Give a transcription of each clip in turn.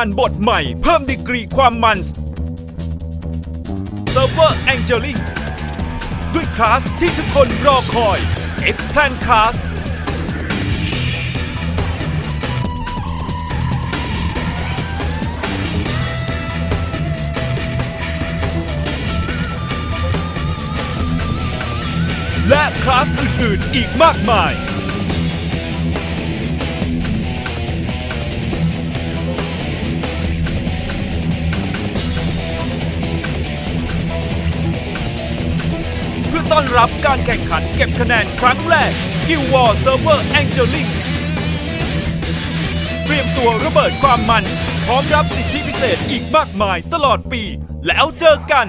านบทใหม่ เพิ่มดีกรีความมันเซิร์ฟเวอร์แองเจลิงด้วยคลาสที่ทุกคนรอคอย Expand Class และคลาสอื่นๆอีกมากมาย อต้อนรับการแข่งขันเก็บคะแนนครั้งแรก Guild War Server Angelic เตรียมตัวระเบิดความมัน พร้อมรับสิทธิพิเศษอีกมากมายตลอดปี แล้วเจอกัน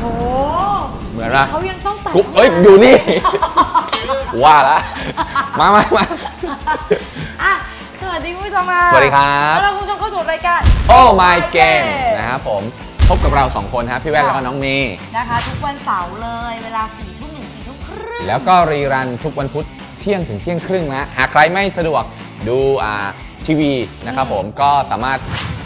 โอ้เหมือนปะเขายังต้องแต่งกุ๊บเอ้ยอยู่นี่ ว่าละมามามาอะสวัสดีคุณผู้ชมค่ะสวัสดีครับ แล้วเราคุณผู้ชมเข้าสู่รายการโอ้ my game นะครับผม พบกับเราสองคนครับพี่แว่นแล้วก็น้องเมย์นะคะ ทุกวันเสาร์เลยเวลา4ี่ทุ่มถึงสี่ทุ่มครึ่งแล้วก็รีรันทุกวันพุธเที่ยงถึงเที่ยงครึ่งนะหากใครไม่สะดวกดูอ่าทีวีนะครับผมก็สามารถ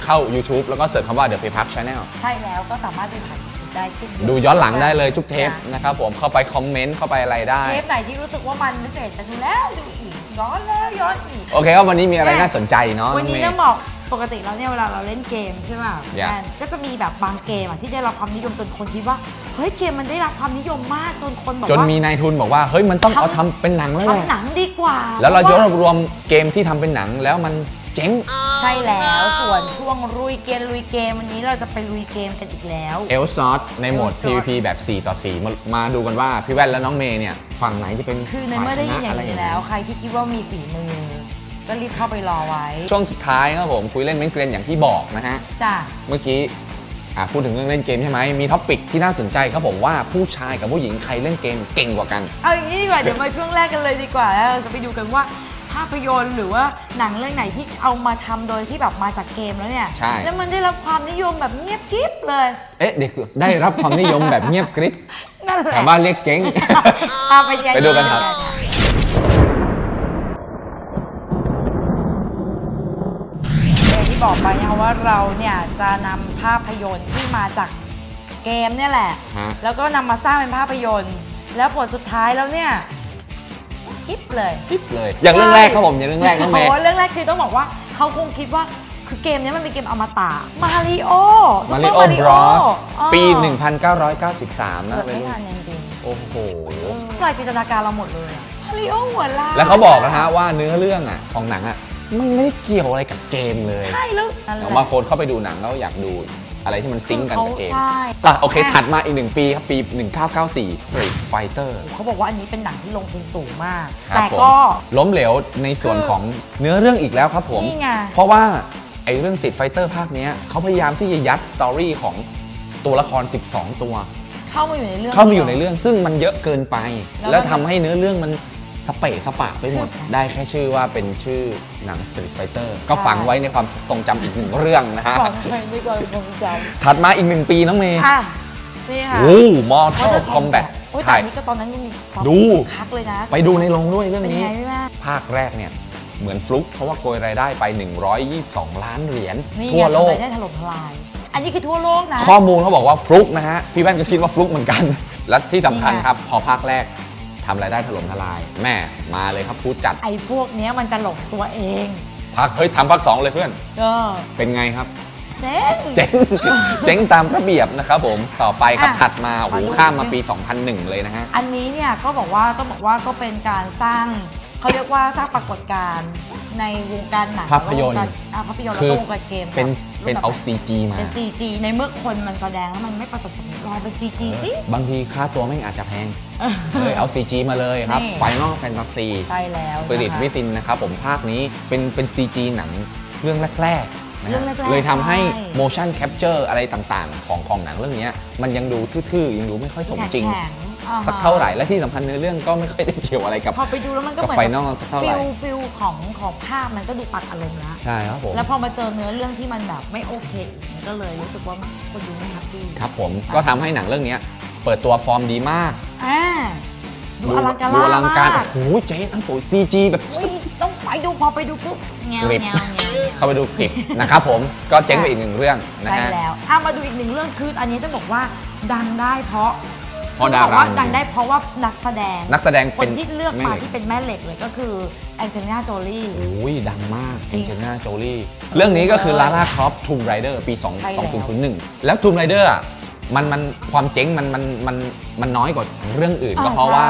เข้า YouTube แล้วก็เสิร์ชคำว่า The Pay Park Channel ใช่แล้วก็สามารถดูผ่าน YouTube ได้เช่นเวกัดูย้อนหลังได้เลยทุกเทปจ้ะนะครับผมเข้าไปคอมเมนต์เข้าไปอะไรได้ เทปไหนที่รู้สึกว่ามันพิเศษจะดูแล้วดูอีก ย้อนแล้วย้อนอีก โอเคครับวันนี้มีอะไรน่าสนใจเนาะวันนี้องต้อเมงย์บอกปกติแล้วเนี่ยเวลาเราเล่นเกมใช่ป่ะ Yeah แอนก็จะมีแบบบางเกมอะที่ได้รับความนิยมจนคนคิดว่าเฮ้ยเกมมันได้รับความนิยมมากจนคนบอกจนว่ามีนายทุนบอกว่าเฮ้ยมันต้องทำเอาทำเป็นหนังแล้วแหละทำหนังดีกว่า แล้วเราพยะกว่รวมเกมที่ทำเป็นหนังแล้วมัน เจ๊ง ใช่แล้วส่วนช่วงลุยเกมลุยเกมวันนี้เราจะไปลุยเกมกันอีกแล้ว เอลซอสในโหมด Elsword PVP แบบ 4 ต่อ 4 มามาดูกันว่าพี่แว่นและน้องเมย์เนี่ย ฝั่งไหนจะเป็นคือในเมื่อได้ยินอย่างฝ่ชะะรนี้แล้ว ใครที่คิดว่ามีฝีมือ ก็รีบเข้าไปรอไว้ ช่วงสุดท้ายครับผมคุยเล่นเม้นเกรนอย่างที่บอกนะฮะจ้ะเมื่อกี้อะพูดถึงเรื่องเล่นเกมใช่ไหมมีท็อปปิกที่น่าสนใจครับผมว่าผู้ชายกับผู้หญิงใครเล่นเกมเก่งกว่ากัน เอาอย่างนี้ดีกว่าเดี๋ยวมาช่วงแรกกันเลยดีกว่าแล้วเราจะไปดูกันว่า ภาพยนตร์หรือว่าหนังเรื่องไหนที่เอามาทำโดยที่แบบมาจากเกมแล้วเนี่ย ใช่ แล้วมันได้รับความนิยมแบบเงียบกิ๊บเลย เอ๊ะเด็กได้รับความนิยมแบบเงียบกริบนั่นแหละแต่บ้านเรียกเจ๊งเอาไปแยไปดูกันครับอย่างที่บอกไปนะคะว่าเราเนี่ยจะนำภาพยนตร์ที่มาจากเกมเนี่ยแหละฮะแล้วก็นำมาสร้างเป็นภาพยนตร์ แล้วผลสุดท้ายแล้วเนี่ย กิ๊บเลยปิ๊บเลย อย่างเรื่องแรกครับผมอย่างเรื่องแรกน้องเมโอ้ย์โหเรื่องแรกคือต้องบอกว่าเขาคงคิดว่าคือเกมเนี้ยมันเป็นเกมอมตะมาริโอมาริโอบรอสปี 1993 นะเกิดเป็นไม่รุ่นทันจริงโอ้โหๆปลายจินตนาการเราหมดเลยอะมาริโอหัวล้านแล้วเขาบอกนะฮะว่าเนื้อเรื่องอะของหนังอะมันไม่ได้เกี่ยวอะไรกับเกมเลย ใช่แล้วนั่นแหแต่ละบางคนเข้าไปดูหนังแล้วอยากดู อะไรที่มันซิงก์กันกับเกมใช่อะโอเคถัดมาอีกหนึ่งปีครับ ปี 1994 Street Fighter เขาบอกว่าอันนี้เป็นหนังที่ลงทุนสูงมากครับแต่ผมก็ล้มเหลวในส่วนคือของเนื้อเรื่องอีกแล้วครับผมนี่ไงเพราะว่าไอ้เรื่อง Street Fighter ภาคเนี้ยเขาพยายามที่จะยัดสตอรี่ของตัวละคร 12 ตัว เข้ามาอยู่ในเรื่องเข้ามาอยู่ในเรื่องซึ่งมันเยอะเกินไป แล้วแล้วทำให้เนื้อเรื่องมัน สเปะสปะไปหมดคือได้แค่ชื่อว่าเป็นชื่อหนัง Street Fighter ก็ฝังไว้ในความทรงจำอีกหนึ่งเรื่องนะฮะฟังไปด้วยความทรงจถัดมาอีกหนึ่งปีน้องเมย์ำอะนี่ค่ะโอ้ Mortal Kombat โอ้ยแต่ถ่ายอันนี้ก็ตอนนั้นมีความดูคักเลยนะ ไปดูในโรงด้วยเรื่องเป็นนี้ไงพี่แม่ภาคแรกเนี่ยเหมือนฟลุกเพราะว่าโกยรายได้ไป 122 ล้านเหรียญนี่ทั่วโลไงกทำไมได้ถล่มทลาย อันนี้คือทั่วโลกนะ ข้อมูลเขาบอกว่าฟลุกนะฮะ พี่แว่นก็คิดว่าฟลุกเหมือนกัน และที่สำคัญนี่ไงครับ พอภาคแรก ทำรายได้ถล่มทลาย แม่มาเลยครับผู้จัดไอ้พวกเนี้ยมันจะหลงตัวเองภาคเฮ้ยทำภาคสองเลยเพื่อน เออเป็นไงครับ เจ๊ง เจ๊งเจ๊งตามระเบียบนะครับผมต่อไปครับอะถัดมาโอ้โหขอดู ข้ามมาปี 2001 เลยนะฮะ อันนี้เนี่ยก็บอกว่าต้องบอกว่าก็เป็นการสร้างเขาเรียกว่าสร้างปรากฏการณ์ ในวงการหนังภาพยนตร์แล้วก็วงการอะภาพยนตร์คืแล้วอก็วงการเกมเป็นแบบเป็นเอารูปแบบ CG มา เป็น CG ในเมื่อคนมันแสดงแล้วมันไม่ประสบความสำเร็จลองเป็น CG สิ บางทีค่าตัวไม่งอาจจะแพงเลยเอา CG มาเลยครับ นี่ Final Fantasy ใช่แล้ว Spirit นะคะ Within นะครับผมภาคนี้เป็นเป็น CG หนังเรื่องแรกๆ นะเรื่ฮะองแรกๆเลยทำให้ใช่ motion capture อะไรต่างๆ ของของหนังเรื่องเนี้ยมันยังดูทื่อๆ ยังดูไม่ค่อยสมจริงแข็ๆอ่ฮะสักเท่าไหร่และที่สำคัญในอเรื่องก็ไม่ค่อยได้เกี่ยวอะไรกับพอไปดูแล้วมันก็กับเหมือน Final สักเท่าไหร่ฟิลฟิลของของภาพมันก็ดูตัดอารมณ์แล้วใช่ครับผมแล้วพอมาเจอเนื้อเรื่องที่มันแบบไม่โอเคอีกมันก็เลยรู้สึกว่าคนดูไม่แฮปปี้ครับผมก็ทำให้หนังเรื่องเนี้ยเปิดตัวฟอร์มดีมากอ่าดูอลังการดูอลังการมากโอ้โหเจ๊อันสวย CG แบบเฮ้ยต้อง ไปดูพอไปดูปุ๊บเงี้ยวกริบเงี้ยวเงี้ยวเงี้ยวเข้าไปดูคลิปนะครับผมก็เจ๊งไปอีกหนึ่งเรื่องนะใช่ฮะ แล้วเอามาดูอีกหนึ่งเรื่องคืออันนี้ต้องบอกว่าดังได้เพราะเพราะต้องบอกดาราว่าดังได้เพราะว่านักแสดง นักแสดงคเป็นนที่เลือกแม่มาเหล็กที่เป็นแม่เหล็กเลยก็คือแองเจลิน่าโจลี่ โอ้ยดังมากจริงเจนน่าโจลี่ เรื่องนี้ก็คือลาล่าครอปทูมไรเดอร์ปี ใช่แล้ว 2 2001 แล้วทูมไรเดอร์อะ มันมันความเจ๊งมันมันมันมันน้อยกว่าเรื่องอื่นก็เพราะว่า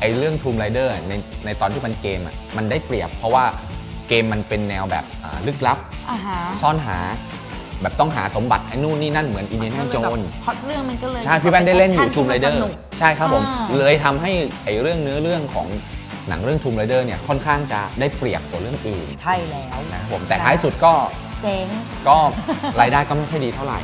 ไอ้เรื่องทูมไรเดอร์ในในตอนที่มันเกมอะมันได้เปรียบ เพราะว่าเกมมันเป็นแนวแบบอ่าลึกลับ อ่าฮะซ่อนหา แบบต้องหาสมบัติไอ้นู่นนี่นั่นเหมือนอินเดียนาโจน พล็อตเรื่องมันก็เลยใช่ พี่แว่นได้เล่นอยู่ทูมไรเดอร์สนุก ใช่ครับผม อ่า เลยทำให้ไอ้เรื่องเนื้อเรื่องของหนังเรื่องทูมไรเดอร์เนี่ยค่อนข้างจะได้เปรียบกว่าเรื่องอื่นใช่แล้ว นะครับผมแต่ท้ายสุดก็เจ๋งก็รายได้ก็ไม่ค่อยดีเท่าไหร่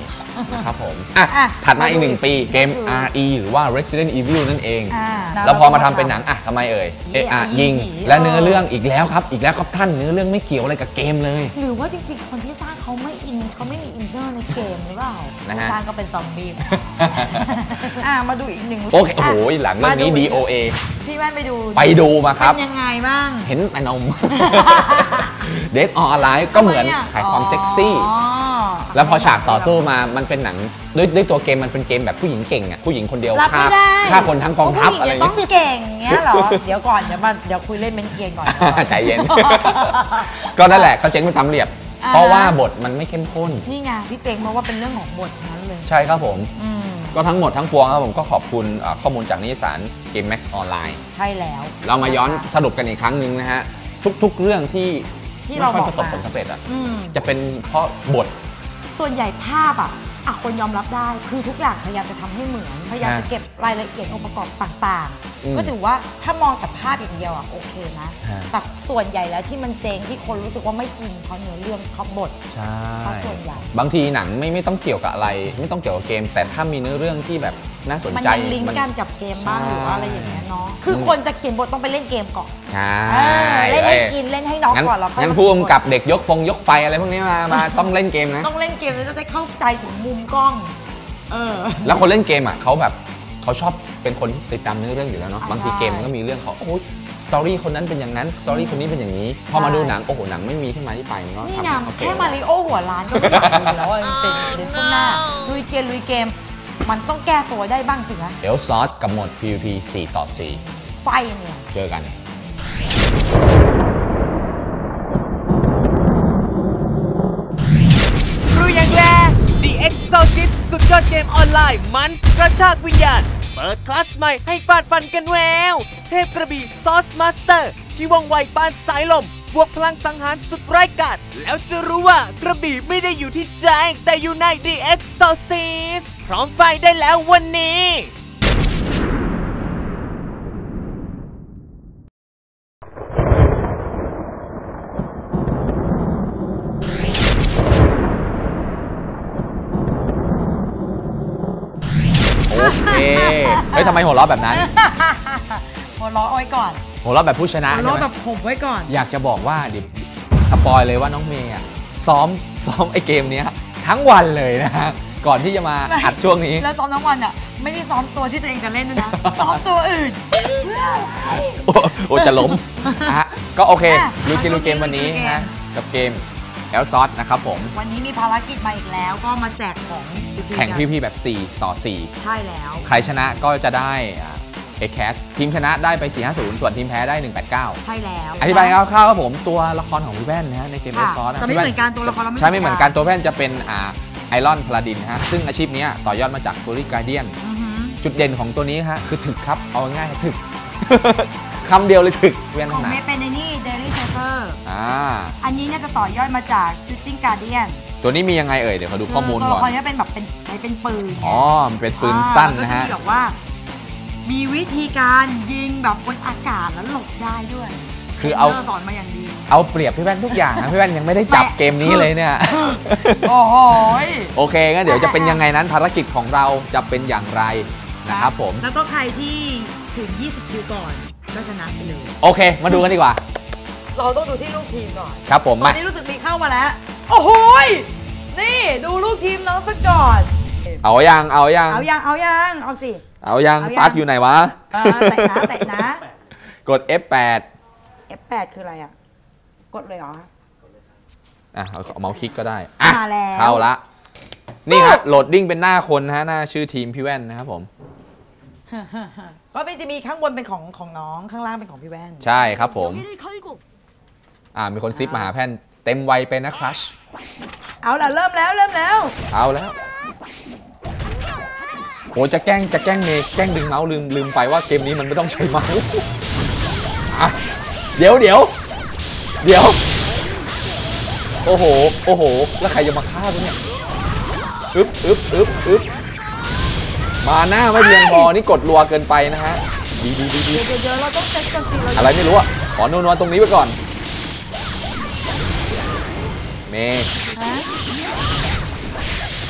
นะครับผมอะอะถัดมาอีกหนึ่งปีเกมคือ RE หรือว่า Resident Evil นั่นเอง อ่าแล้วพอมาทำเป็นหนังอะทำไมเอ่ยเอะอะผียิง ผีและเนื้อเรื่องอีกแล้วครับ อีกแล้วครับท่านเนื้อเรื่องไม่เกี่ยวอะไรกับเกมเลย หรือว่าจริงๆ คนที่สร้างเขาไม่อินเขาไม่มีอิน เนอร์ในเกมหรือเปล่านะฮะสร้างก็เป็นซอมบี้ อะมาดูอีกหนึ่งโอเคโอ้โหหลังเรื่องนี้ มาดู DOA พี่แว่นไปดูไปดูมาครับ เป็นยังไงบ้าง เห็นแต่นม เด็กออนไลน์ก็เหมือนทำไะขายความเซ็กซี่ อ๋อแล้วพอฉากต่อสู้มา มันเป็นหนังด้วยด้วยตัวเกมมันเป็นเกมแบบผู้หญิงเก่งอะ ผู้หญิงคนเดียวรับฆ่าไม่ได้ฆ่าคนทั้งกองทัพผู้หญิอะไรจะเงี้ต้องย เก่งเงี้ยเหรอ เดี๋ยวก่อน เดี๋ยวมาเดี๋ยวคุยเล่นเมนเกียนก่อน ใจเย็น ก็นั่นแหละก็เจ๊งไปตามเรียบอ่า เพราะว่าบทมันไม่เข้มข้น นี่ไงพี่เจงเพราะว่าเป็นเรื่องของบททั้งนั้นเลย ใช่ครับผมอืมก็ทั้งหมดทั้งปวงครับผมก็ขอบคุณอ่าข้อมูลจากนิตยสารเกม Max ออนไลน์ใช่แล้ว เรามาย้อนสรุปกันอีกครั้งหนึ่งนะฮะ ทุกๆเรื่องที่ที่ไม่เราค่อยบอกประสบมาผลสำเร็จอะอืมจะเป็นเพราะบท ส่วนใหญ่ภาพอะอะคนยอมรับได้ คือทุกอย่างพยายามจะทำให้เหมือน พยายามฮะจะเก็บรายละเอียดองค์ประกอบต่างอืมๆ ก็ถือว่าถ้ามองแต่ภาพอย่างเดียวอะโอเคนะฮะแต่ส่วนใหญ่แล้วที่มันเจงที่คนรู้สึกว่าไม่อินเพราะเนื้อเรื่องเพราะบทใช่ซะส่วนใหญ่บางทีหนังไม่ไม่ต้องเกี่ยวกับอะไร ไม่ต้องเกี่ยวกับเกม แต่ถ้ามีเนื้อเรื่องที่แบบน่าสนมันใจยังลิงก์กันกับเกมบ้างใช่หรือว่าอะไรอย่างเงี้ยเนาะคือคนจะเขียนบทต้องไปเล่นเกมก่อนใช่เออเล่นให้อ้ยกินเล่นให้น็อกงั้นก่อนแล้วค่อยงั้นมาผู้เขียนบทกำกับเด็กยกฟงยกไฟอะไรพวกนี้มามาต้องเล่นเกมนะต้องเล่นเกมแล้วจะได้เข้าใจถึงมุมกล้องเออแล้วคนเล่นเกมอะเขาแบบ เขาชอบเป็นคนที่ติดตามเนื้อเรื่องอยู่แล้วเนาะอ่าบางทีใช่ เกมมันก็มีเรื่องเขาโอ้ยสตอรี่คนนั้นเป็นอย่างนั้นสตอรี่คนนี้เป็นอย่างนี้ พอมาดูหนังโอ้โหหนังไม่มีที่มาที่ไปมันก็นี่ทำไงให้เขาเฟลแค่มาริโอหัวล้านก็ไม่อยากดูแล้วอะจริงๆเดี๋ยวช่วงหน้าลุยเกมลุยเกม มันต้องแก้ตัวได้บ้างสินะเอลซอสกับหมด PVP 4 ต่อ ไฟเนี่ย 4 เจอกัน ยอดเกมออนไลน์มันกระชากวิญญาณ เปิดคลาสใหม่ให้ฟาดฟันกันแวว เทพกระบี่ซอสมาสเตอร์ ที่ว่องไวปานสายลม บวกพลังสังหารสุดไร้กาดแล้วจะรู้ว่ากระบี่ไม่ได้อยู่ที่แจงแต่อยู่ใน The Exorcist พร้อมไฟได้แล้ววันนี้ ฮ้ยทำไมหัวเราะแบบนั้น หัวล้อเอาไว้ก่อน หัวเราะแบบผู้ชนะหัวใช่ล้อไหมแบบผมไว้ก่อน อยากจะบอกว่าเดี๋ยวสปอยเลยว่าน้องเมย์อะซ้อมซ้อมไอเกมเนี้ยทั้งวันเลยนะฮะก่อนที่จะมาอัดช่วงนี้ แล้วซ้อมทั้งวันอะไม่ได้ซ้อมตัวที่ตัวเองจะเล่นด้วยนะ ซ้อมตัวอื่นเพื่ออะไรโอ้โอ้จะล้มนะฮะก็โอเคอะลุยเกมมาลุยเกมวันนี้ลุยเกมนะกับเกม แอลซอสนะครับผม วันนี้มีภารกิจมาอีกแล้วก็มาแจกของแข่งกันพี่ๆแบบ 4 ต่อใช่แล้ว4ใครชนะก็จะได้เอแคสทีมชนะได้ไป 450 ส่วนทีมแพ้ได้ 189 ใช่แล้ว อธิบายคร่าวๆครับผมตัวละครของพี่แว่นนะฮะในเกมแอค่ะลซอสจะไม่เหมือนกันตัวละครเราไม่ใช่ไม่เหมือนกันเหมือนกันตัวแว่นจะเป็นอ่าไอรอนพลาดินฮะซึ่งอาชีพเนี้ยต่อยอดมาจากฟูรี่การเดียนอือหือจุดเด่นของตัวนี้ฮะคือถึกครับ เอาง่ายๆถึกคำเดียวเลยถึกเวียนของหนาเมย์เป็นในนี่ Daily Saver อ่าอันนี้เนี่ยจะต่อยอดมาจาก Shooting Guardian ตัวนี้มียังไงเอ่ย เดี๋ยวขอดูข้อมูลตัวก่อละครนเนี้เป็นแบบเป็นใช้เป็นปืนไงอ๋อ มันเป็นปืนสั้นนะฮะอ่าแล้วก็จมีแบบว่า มีวิธีการยิงแบบบนอากาศแล้วหลบได้ด้วย คือเอาทรนนร์สอนมาอย่างดีเอาเปรียบพี่แว่นทุกอย่างนะพี่แว่นยังไม่ได้จับไม่เกมนี้เลยเนี่ย โอ้โหยโอเคงั้นเดี๋ยวจะเป็นยังไงนั้นภารกิจของเราจะเป็นอย่างไรนะครับผม แล้วก็ใครที่ถึง 20 คิวก่อนก็ชนะไปเลย โอเค มาดูกันดีกว่า เราต้องดูที่ลูกทีมก่อนครับผมตอนนี้รู้สึกมีเข้ามาแล้ว โอ้โหนี่ดูลูกทีมน้องสักก่อน เอายังเอายังเอายังเอายังเอาสิ เอายังปัดอยู่ไหนวะเตะนะเตะนะ กด F8 F8 คืออะไรอะ กดเลยเหรออะเอาเมาส์คลิกก็ได้อะเข้าละนี่ครับโหลดดิ้งเป็นหน้าคนฮะหน้าชื่อทีมพี่แว่นนะครับผมก็เป็นจะมีข้างบนเป็นของของน้องข้างล่างเป็นของพี่แว่น ใช่ครับผม อ่ามีคนซิปมาหาแพนเต็มวัยไปนะครัชเอาล่ะเริ่มแล้วเริ่มแล้ว เอาแล้วโหจะแกล้งจะแกล้งเมย์แกล้งดึงเมาส์ลืมลืมไปว่าเกมนี้มันไม่ต้องใช้เมาส์อะเดี๋ยวเดี๋ยวเดี๋ยว โอ้โห โอ้โห แล้วใครจะมาฆ่ากูเนี่ยอึ๊บอึ๊บอึ๊บอึ๊บมาหน้าไม่เพียงพอนี่กดรัวเกินไปนะฮะ ดีดีดีดีเดี๋ยวเดี๋ยวเราต้องเซ็ตกันสิเราอะไรไม่รู้อะ ขอนัวๆตรงนี้ไว้ก่อน เมย์ฮะ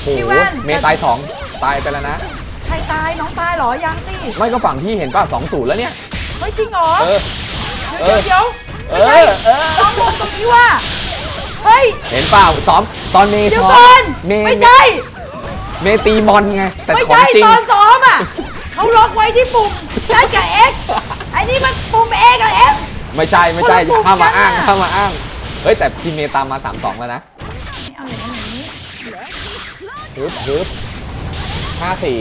โอ้โหพี่แว่น เมย์ตายสองตายไปแล้วนะ ใครตายน้องตายเหรอยังสิไม่ก็ฝั่งพี่เห็นป่ะสองศูนย์แล้วเนี่ย เฮ้ยจริงเหรอ เออ เอเดี๋ยวอเดี๋ยวเอไม่ใช่อเออ ต้องลงตรงนี้ว่า เฮ้ย เห็นเปล่าซ้อมตอนเมย์เดี๋ยวซ้อก่อมนเมย์ไม่ใช่ เมย์ตีบอลไง แต่ไม่ของใช่จริง ตอนซ้อมอะ เขาล็อกไว้ที่ปุ่มด้านกับ X ไอ้นี่มันปุ่ม A กับ F ไม่ใช่ไม่ใช่คนละห้ามมาปุ่มกันอ้างอะห้ามมาอ้าง เฮ้ยแต่พี่เมย์ตามมา 3 2 แล้วนะเอาอย่างนั้นอย่างนี้ฮึบฮึบห้าสี่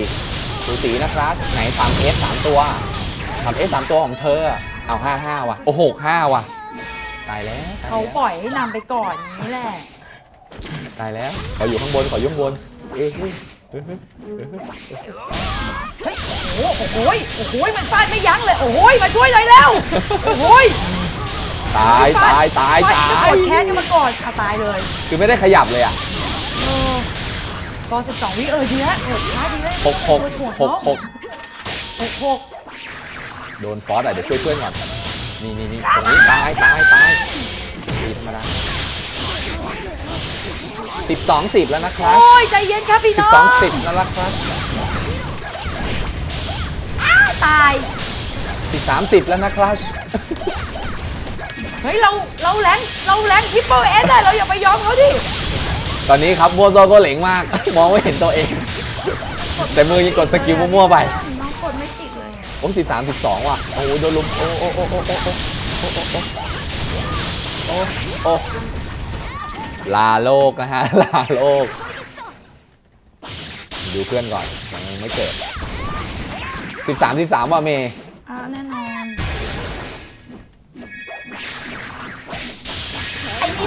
สูสีนะครับไหนสามเอสสามตัวสามเอสสามตัวของเธอ เอาห้าห้าว่ะ โอ้โหห้าว่ะ ตายแล้วตายเขาแล้วปล่อยให้นำไปก่อนอย่างนี้แหละ ตายแล้วขออยู่ข้างบนขออยู่ข้างบนเออเฮ้ยเออเฮ้ยเฮ้ยโอ้โหโอ้โหโอ้โหมันฟาดไม่ยั้งเลย โอ้โหมาช่วยหน่อยแล้ว โอ้โห ตายตายตายฟดตาไม่ยกดแค้นกันมาก่อนเอาตายเลย คือไม่ได้ขยับเลยอะเออก็สิบสองวิเออดีแล้วเออช้าดีแล้วหกหกตัวถ่วงหกหกหกหกโดนฟอสอะเดี๋ยวช่วยเพื่อนก่อนนี่นี่นี่ตรงนี้ตายตายตายตีธรรมดาสิบสองสิบแล้วนะครับโอ้ยใจเย็นครับพี่สิบน้องสองสิบแล้วนะครับตายสิบสามสิบแล้วนะครับ เฮ้ยเราเราแรงเราแรงทริปเปิลเอสได้เราอย่าไปยอมเขาดิ ตอนนี้ครับบัวโซก็เหลงมาก มองไม่เห็นตัวเอง แต่มือยังกดสกิลมั่วๆไปน้องกดไม่ติดเลยผมสิบสามสิบสองว่ะ โอ้โหโดนลุมโอ้โอ้โอ้โอ้โอ้โอ้โอ้โอ้โอ้โอ้ลาโลกนะฮะ ลาโลก ดูเพื่อนก่อนยังไม่เกิดสิบสามสิบสามว่ะเมย์อ่าแน่นอน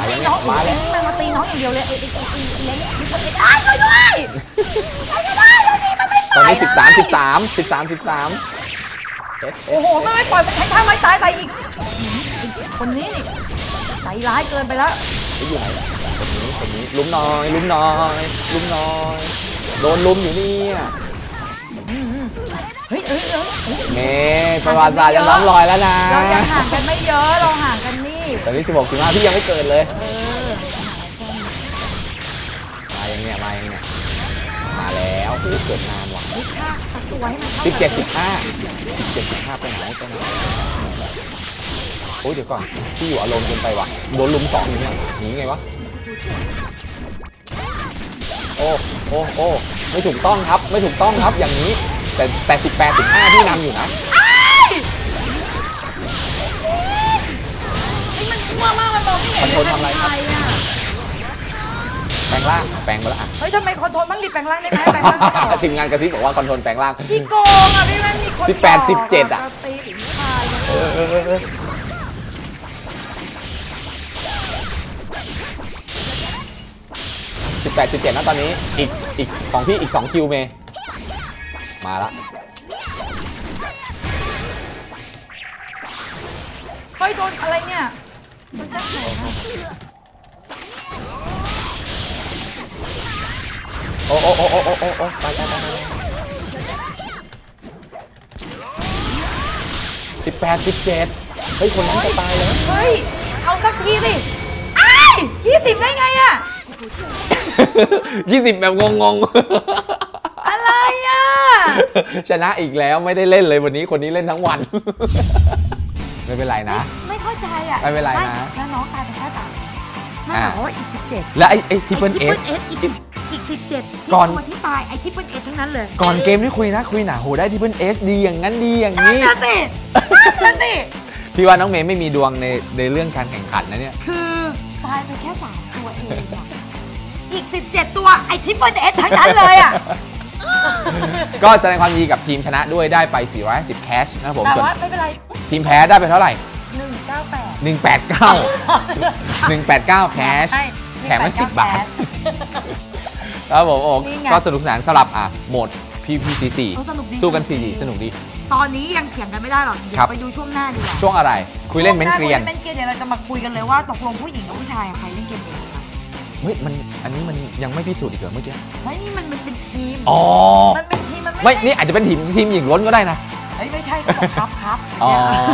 ตีน้องมาแล้วมันมาตีน้องอย่างเดียวเลยไอ้ไอ้ไอ้ไอ้เล้งทริปเลเอสอ้ช่วยด้วยช่วยด้วยเดี๋ยวนี้มันไม่ปตอนล่อยนี้สิบสามสิบสามสิบสามสิบสามโอ้โหมันไม่ปล่อยมันใช้ท่าไม้ตายไปอีกคนนี้นี่ใจร้ายเกินไปแล้วอยู่ไหนคนนี้คนนี้ลุ้มน้อยลุ้มน้อยลุ้มน้อยโดนลุ้มอยู่เนี่ยเฮ้ยเอ้ยเอ้ยเอ้ยเมย์ประวัติศาสตร์ยังล้อมรอยแล้วนะเรายังห่างกันไม่เยอะ เราห่างกัน ตอนนี้ 16 15พี่ยังไม่เกิดเลยเออมายังเนี่ยมายังเนี่ยมาแล้วโอ้โหเกิดนานว่ะนี่ค่าสักตัวให้มันเท่าสิบเจ็ดกัสินบห้าสิบเจ็ดสิบห้าไปไหนไปไหนโอ้ยเดี๋ยวก่อนพี่อยู่อารมณ์เกินไปว่ะโดนลุมสองอยู่เนี่ยหนีไงวะโอ้โอ้โอ้ไม่ถูกต้องครับไม่ถูกต้องครับอย่างนี้ แต่แต่สิบแปดสิบห้าพี่นำอยู่นะ มันมั่วมากมันมองไม่เห็นคอนโทรลทำอะไรครับใคอะแปลงร่างแปลงไปแล้วอะเฮ้ยทำไมคอนโทรลบ้างดิแปลงร่างได้ไหมแปลงร่างต่อทีมงานกระซิบบอกว่าคอนโทรลแปลงร่าง พี่โกงอะพี่แม่งมีคนสิบแปดสิบเจ็ดอะกตีถึงชายเออเออเออเออสิบแปดสิบเจ็ดนะตอนนี้อีกอีกของพี่อีกสองคิวเมย์มาละเฮ้ยโดนอะไรเนี่ย โดนจ็คไหนนะโอ้โอ้โอ้โอ้โอ้โอ้โอ้ตายตายตายสิบแปดสิบเจ็ดเฮ้ย คนนั้นจะตายแล้ว เฮ้ย เอาสักทีสิไอ้ยี่สิบได้ไงอะยี่สิบแบบงงอะไรอะ ชนะอีกแล้วไม่ได้เล่นเลยวันนี้คนนี้เล่นทั้งวัน ไม่เป็นไรนะ ไม่เข้าใจอะไม่เป็นไรนะ แล้วน้องกลายเป็นแค่สามนั่นอ่าหมายความว่าอีกสิบเจ็ดแล้วไอ้ไอ้ทิปเปิลเอสอีกอีกที17ที่ก่อนตัวที่ตายไอ้ที่เป็นเอทั้งนั้นเลย ก่อนเกมที่คุยนะคุยหนาโหได้ที่เพื่อนเอสดีอย่างนั้นดีอย่างนั่นนี้นะสินั่นนะสิพี่ว่าน้องเมย์ไม่มีดวงในในเรื่องการแข่งขันนะเนี่ย คือตายไปแค่สามตัวเองอะอีก 17 ตัวไอ้ที่เป็นเอทั้งนั้นเลยอะก็แสดงความยินดีกับทีมชนะด้วยได้ไป 450 แคชนะครับผมแต่ส่วนว่าไม่เป็นไร ทีมแพ้ได้ไปเท่าไหร่ 198 189 189แคชใช่แถมไว้189 10 บาท ครับผมโอ้นี่ไงก็สนุกสนานสลับอะโหมด PPCC เออสนุกดีสู้กัน สนุกดี 4 สนุกดี ตอนนี้ยังเถียงกันไม่ได้หรอกเดี๋ยครัวบไปดูช่วงหน้าดีกว่าช่วงอะไร คุยเล่นเม้นเกรียน ช่วงหาคุเล่นเม้นเกรียนเดี๋ยวเราจะมาคุยกันเลยว่าตกลงผู้หญิงกับผู้ชายอะใครเล่นเกมเก่งกว่ากันเฮ้ย มัน อันนี้มันยังไม่พิสูจน์อีกเหรอเมื่อกี้ เฮ้ยนี่มันมันเป็นทีมอ๋อ มันเป็นทีมมันไม่ไม่ นี่อาจจะเป็นทีมทีมหญิงล้นก็ได้นะ เฮ้ยไม่ใช่เขาบอกครับครับอ๋อ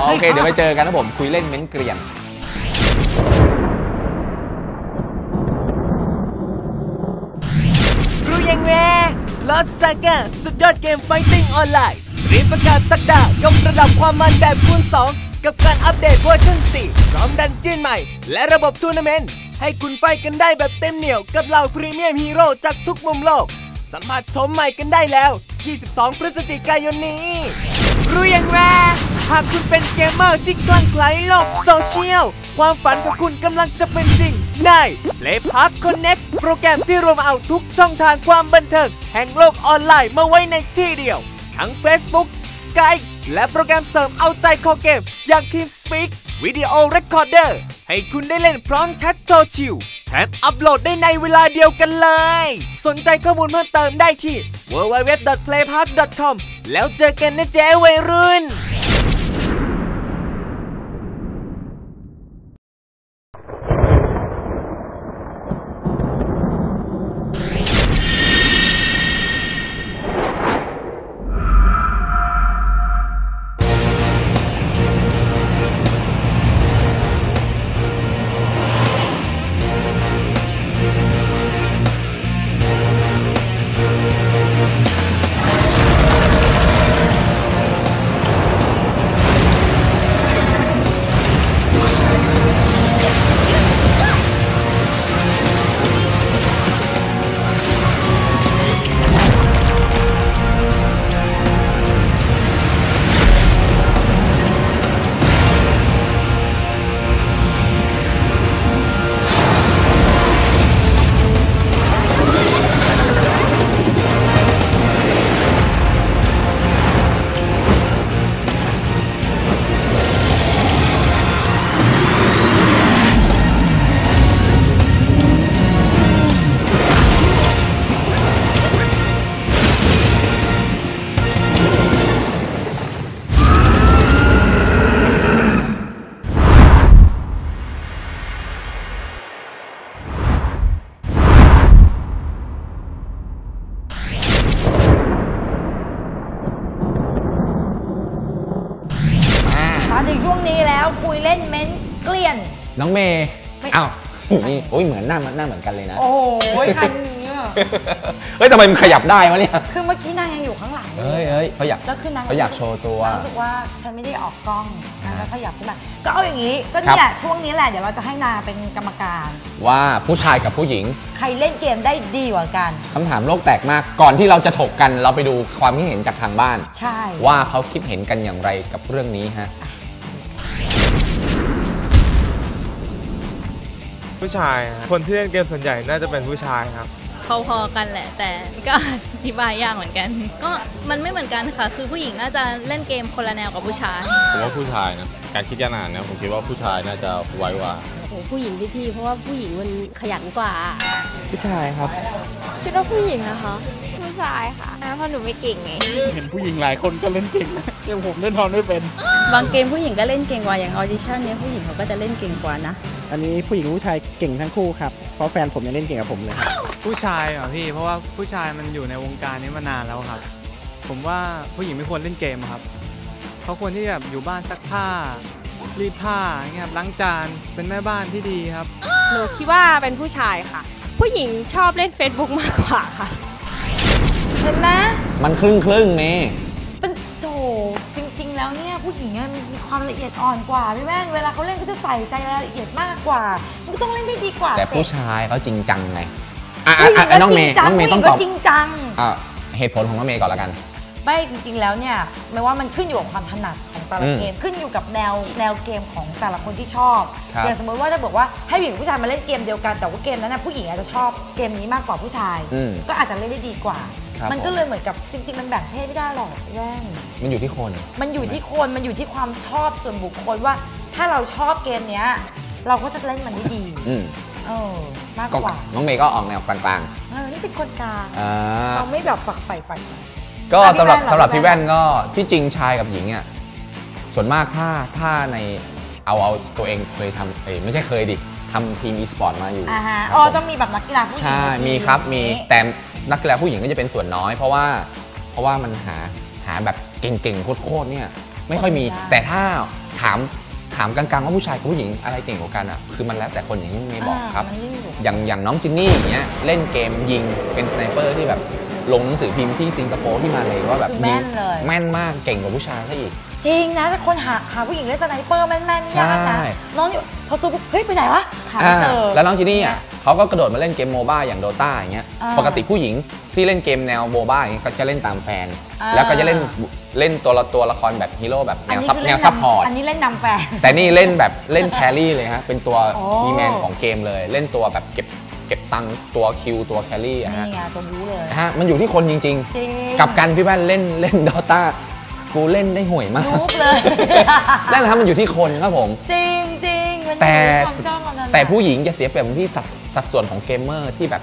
โอเค เดี๋ยวไปเจอกันนะผมคุยเล่นเม้นเกรียนรู้ยังแงลอสซาก้าสุดยอดเกมไฟติ้งออนไลน์เรียนประกาศสักดายกระดับความมันแบบคูณ2 กับการอัปเดตเวอร์ชัน4พร้อมดันเจียนใหม่ และระบบทัวร์นาเมนต์ ให้คุณไฟกันได้แบบเต็มเหนียวกับเหล่าพรีเมียมฮีโร่จากทุกมุมโลกสัมผัสชมใหม่กันได้แล้ว 22 พฤศจิกายนนี้รู้ยังแง หากคุณเป็นเกมเมอร์ที่คลั่งไคล้โลกโซเชียล ความฝันของคุณกำลังจะเป็นจริงใน Play Park Connect โปรแกรมที่รวมเอาทุกช่องทางความบันเทิงแห่งโลกออนไลน์มาไว้ในที่เดียว ทั้ง Facebook Skype และโปรแกรมเสริมเอาใจคอเกม อย่าง TeamSpeak Video Recorder ให้คุณได้เล่นพร้อมแชทโชว์ชิวแถมอัปโหลดได้ในเวลาเดียวกันเลย สนใจข้อมูลเพิ่มเติมได้ที่ www.playpark.com แล้วเจอกันนะเจ๊วัยรุ่น องเมย์ไม่อ้าวนี่โอ้ยเหมือนหน้าหน้าเหมือนกันเลยนะ โอ้โหคันเนี่ยเฮ้ยทำไมมันขยับได้วะเนี่ย คือเมื่อกี้นางยังอยู่ข้างหลังเฮ้ยเฮ้ยเขาอยากแล้วคือนางเขาอยากโชว์ตัวนางรู้สึกว่าฉันไม่ได้ออกกล้องนางก็ขยับขึ้นมา ก็เอาอย่างนี้ ก็นี่แหละช่วงนี้แหละ เดี๋ยวเราจะให้นางเป็นกรรมการ ว่าผู้ชายกับผู้หญิง ใครเล่นเกมได้ดีกว่ากันคำถามโลกแตกมาก ก่อนที่เราจะถกกัน เราไปดูความคิดเห็นจากทางบ้าน ใช่ ว่าเขาคิดเห็นกันอย่างไรกับเรื่องนี้ฮะ ผู้ชายครับคนที่เล่นเกมส่วนใหญ่น่าจะเป็นผู้ชายครับ พอๆกันแหละ แต่ก็อธิบายยากเหมือนกัน ก็มันไม่เหมือนกันค่ะ คือผู้หญิงน่าจะเล่นเกมคนละแนวกับผู้ชายผมว่าผู้ชายนะการคิดการอ่านเนี่ยผมคิดว่าผู้ชายน่าจะไวกว่าโอ้ผู้หญิงพี่พี่เพราะว่าผู้หญิงมันขยันกว่า ผู้ชายครับ คิดว่าผู้หญิงนะคะ ผู้ชายค่ะเพราะหนูไม่เก่งไงเห็นผู้หญิงหลายคนก็เล่นเก่งนะเกมผมเล่นทอนไม่เป็น บางเกมผู้หญิงก็เล่นเก่งกว่าอย่างออดิชั่นเนี้ยผู้หญิงเขาก็จะเล่นเก่งกว่านะ อันนี้ผู้หญิงกับผู้ชายเก่งทั้งคู่ครับเพราะแฟนผมยังเล่นเก่งกับผมเลยครับผู้ชายเหรอพี่เพราะว่าผู้ชายมันอยู่ในวงการนี้มานานแล้วครับ ผมว่าผู้หญิงไม่ควรเล่นเกมครับเขาควรที่แบบอยู่บ้านซักผ้ารีดผ้าอย่างเงี้ยครับล้างจานเป็นแม่บ้านที่ดีครับหนูคิดว่าเป็นผู้ชายค่ะ ผู้หญิงชอบเล่น Facebook มากกว่าค่ะ เห็นไหมมันครึ่งครึ่งๆเมย์เป็น ผู้หญิงอะมันมีความละเอียดอ่อนกว่าพี่แม่นเวลาเขาเล่นก็จะใส่ใจรายละเอียดมากกว่า มันก็ต้องเล่นได้ดีกว่าแต่ผู้สิชายเขาจริงจังไงอะผู้หญิอะงอะก็น้องจเมริงย์จังน้องเมผู้ย์หต้ญิองงตก็อบจริงจัง อะเหตุผลของน้องเมย์ก่อนละกัน ไม่จริงๆแล้วเนี่ยไม่ว่ามันขึ้นอยู่กับความถนัดของแต่ละอืมเกม ขึ้นอยู่กับแนวแนวเกมของแต่ละคนที่ชอบครับอย่างสมมติว่าถ้าบอกว่าให้ผู้หญิงกับผู้ชายมาเล่นเกมเดียวกันแต่ว่าเกมนั้นนะผู้หญิงอาจจะชอบเกมนี้มากกว่าผู้ชาย อืมก็อาจจะเล่นได้ดีกว่า ครับมันก็ผม เลยเหมือนกับจริง ๆ มันแบ่งเพศไม่ได้หรอกแว่นมันอยู่ที่คน มันอยู่ที่คน มันอยู่ที่ความชอบส่วนบุคคลว่า ถ้าเราชอบเกมเนี้ย เราก็จะเล่นมันได้ดีอืมเออมากก็กว่าน้องเมย์ก็ออกแนวกลางเออนี่เป็นคนกลางๆอ่า เราไม่แบบฝักใฝ่ฝัน ก็อะพี่สำหรับแว่นเหรอสำหรับพี่พี่แว่แว่นนก็ที่จริงชายกับหญิงอะส่วนมากถ้าถ้าในเอาเอาตัวเองเคยทำเอ้ยไม่ใช่เคยดิทำทีมอีสปอร์ตมาอยู่อ่าฮะครับอ๋อผมต้องมีแบบนักกีฬาผู้หญิงใช่ในทีมีครับมีนี้แต่ นักกีฬาผู้หญิงก็จะเป็นส่วนน้อย เพราะว่าเพราะว่ามันหาหาแบบเก่งๆโคตรๆเนี่ยไม่ค่อยมี แต่ถ้าถามถามกลางๆว่าผู้ชายกับผู้หญิงอะไรเก่งกว่ากันอะคือมันแล้วแต่คนอย่างที่เมย์บอกครับมันยิ่งอยู่อย่างอย่างน้องจินนี่อย่างเงี้ยเล่นเกมยิงเป็นสไนเปอร์ที่แบบลงหนังสือพิมพ์ที่สิงคโปร์ที่มาเลยว่าแบบคือแม่นยิงเลยแม่นมากเก่งกว่าผู้ชายซะอีก จริงนะแต่คนหาหาผู้หญิงเล่นสไนเปอร์แม่นๆนี่ยากนะ ใช่ น้องอยู่พอซูปุ๊บเฮ้ย ไปไหนวะหาไม่เจออ่าแล้วน้องจินนี่อะเขาก็กระโดดมาเล่นเกมโมบ้าอย่างโดตาอย่างเงี้ยอ่าปกติผู้หญิงที่เล่นเกมแนวโมบ้าอย่างเงี้ยก็จะเล่นตามแฟน อ่า แล้วก็จะเล่นเล่นตัวละตัวละครแบบฮีโร่แบบแนวซับคือแนเล่วนซับพอร์ตนำอันนี้เล่นนำแฟน แต่นี่เล่นแบบเล่นแครี่เลยฮะ เป็นตัวโอ้ คีย์แมนของเกมเลย เล่นตัวแบบเก็บเก็บตังค์ตัวคิวตัวแครี่อะฮะนี่ไงตัวรู้เลย ฮะมันอยู่ที่คนจริงจริง ๆ กับกันพี่แว่นเล่นเล่นดอต้า กูเล่นได้ห่วยมากรู้เลยนั่นแหละครับมันอยู่ที่คนครับผม จริงจริงมันอยู่แต่ที่ความชอบความถนัดแต่ผู้หญิงจะเสียเปรียบตรงที่สัดสัดส่วนของเกมเมอร์ที่แบบ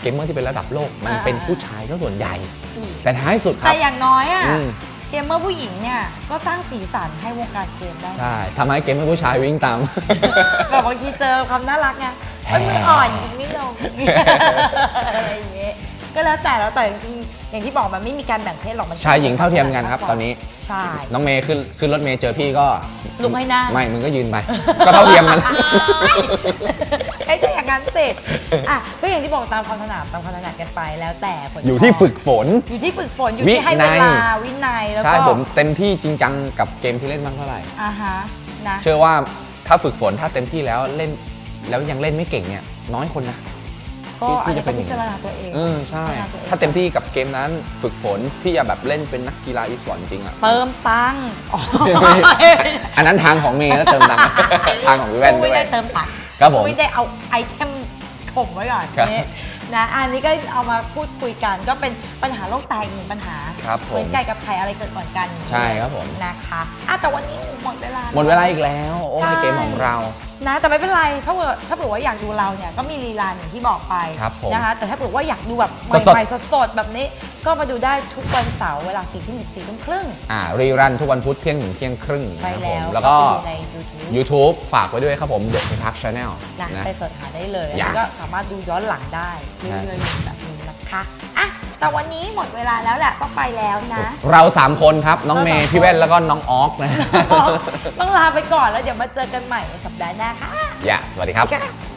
เกมเมอร์ที่เป็นระดับโลกมันอ่าเป็นผู้ชายก็ส่วนใหญ่จริงแต่ท้ายสุดครัแต่บอย่างน้อยอะอืมเกมเมอร์ผู้หญิงเนี่ยก็สร้างสีสันให้วงการเกมได้ ใช่ทำให้เกมเมอร์ผู้ชายวิ่งตาม แบบบางทีเจอความน่ารักไงเอ้ยมืออ่อนยิงไม่ลงอะไรอย่างเงี้ย ก็แล้วแต่แล้วแต่จริงๆอย่างที่บอกมันไม่มีการแบ่งเพศหรอกมันชายหญิงเท่าเทียมกันครับ ตอนนี้ใช่ น้องเมย์ขึ้นขึ้นรถเมย์เจอพี่ก็ลุกให้นั่ง ไม่มึงก็ยืนไป ก็เท่าเทียมกันไอ้จะอย่างนั้นเสร็จอะก็อย่างที่บอกตามความถนัดตามความถนัดกันไปแล้วแต่คนอยู่ที่ชบฝึกฝน อยู่ที่ฝึกฝนอยู่วิที่ให้เวนัยลาวินัยแล้วใช่ก็ผมเต็มที่จริงจังกับเกมที่เล่นมากเท่าไหร่อ่าฮะนะเชื่อว่าถ้าฝึกฝนถ้าเต็มที่แล้วเล่นแล้วยังเล่นไม่เก่งเนี่ยน้อยคนนะ ก็ที่อันที่นี้จะเป็ก็นอพิย่างจารนี้ณาตัวเอง เออใช่พิจารณาตัวองถ้าเต็มที่กับเกมนั้นฝึกฝนที่จะแบบเล่นเป็นนักกีฬาอีสปอร์ตจริงอะเติมตังค์อ๋ออันนั้นทางของเมย์แล้วเติมตังค์ทางของพี่แว่นกูด้ไม่วยได้เติมตังค์ครับผมกูไม่ได้เอาไอเทมถมไว้ก่อนครับนี่นะอันนี้ก็เอามาพูดคุยกันก็เป็นปัญหาโลกแตกอีกหนึ่งปัญหาครับผมเหมือนไก่กับไข่อะไรเกิดก่อนกัน ใช่ครับผมนะคะอะแต่วันนี้หมดเวลาหมดเวลาอีกแล้ว โอ้ใช่ยเกมของเรา นะแต่ไม่เป็นไรถ้าเผื่อถ้าเผื่อว่าอยากดูเราเนี่ยก็มีลีลาอย่างที่บอกไปครับผมนะคะแต่ถ้าเผื่อว่าอยากดูแบบสดๆใหม่ๆสดๆแบบนี้ ก็มาดูได้ทุกวันเสาร์เวลา4ี่ทุ่มถึงสี่ทุ่มครึ่งอ่ารีรันทุกวันพุธเที่ยงถึงเที่ยงครึ่งใช่นะครับผมแล้วแล้วก็เข้าไปดูใน YouTube YouTube ฝากไว้ด้วยครับผม The Park Channel นะนะไปเสิร์ชหาได้เลยอยากแล้วก็สามารถดูย้อนหลังได้เรื่อยๆแบบนี้นะคะอะ แต่วันนี้หมดเวลาแล้วแหละต้องไปแล้วนะ เราสามคนครับ น้องเมเราย์สามคนพี่แว่นแล้วก็น้องออกนะ ต้องลาไปก่อนแล้วเดี๋ยวมาเจอกันใหม่ในสัปดาห์หน้าค่ะอย่าสวัสดีครับค่ะ